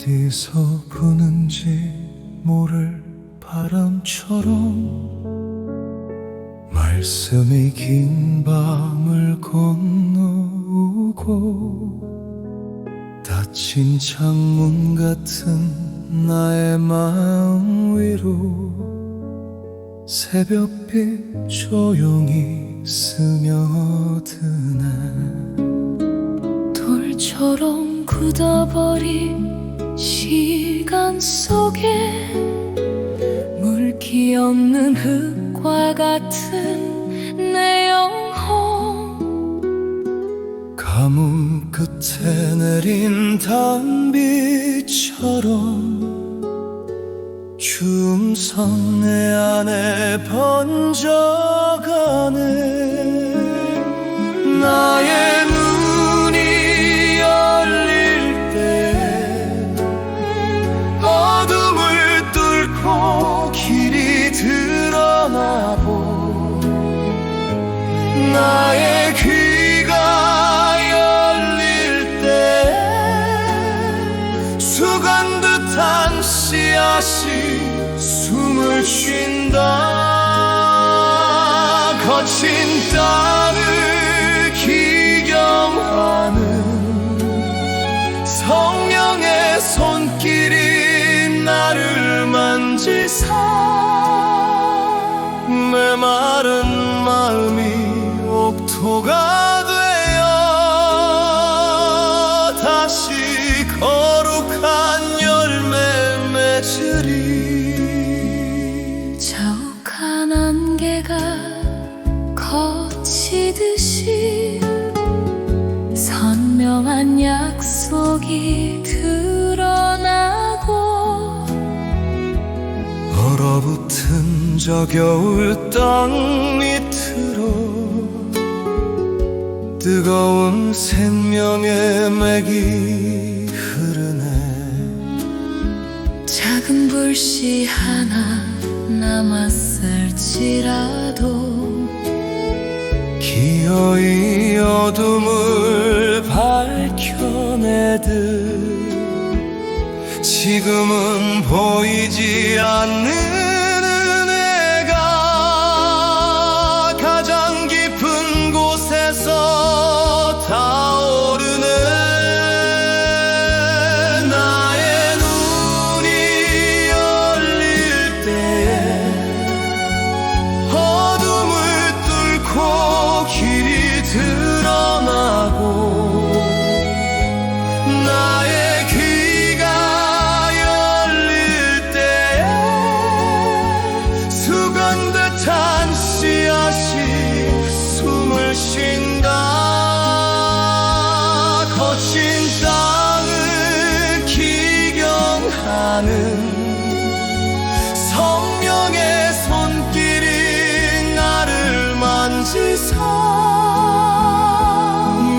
어디서 부는지 모를 바람처럼 말씀이 긴 밤을 건너오고 닫힌 창문 같은 나의 마음 위로 새벽빛 조용히 스며드네. 돌처럼 굳어버린 시간 속에 물기 없는 흙과 같은 내 영혼. 가뭄 끝에 내린 단비처럼 주음성 내 안에 번져가네 나의 씨앗이 숨을 쉰다. 거친 땅을 기경하는 성령의 손길이 나를 만지사 자욱한 안개가 거치듯이 선명한 약속이 드러나고 얼어붙은 저 겨울 땅 밑으로 뜨거운 생명의 맥이 흐르네. 작은 불씨 하나 남았을지라도 기어이 어둠을 밝혀내듯 지금은 보이지 않는 만지사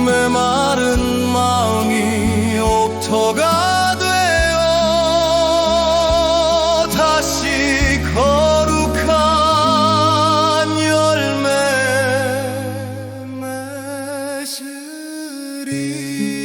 내 마른 마음이 옥토가 되어 다시 거룩한 열매 맺으리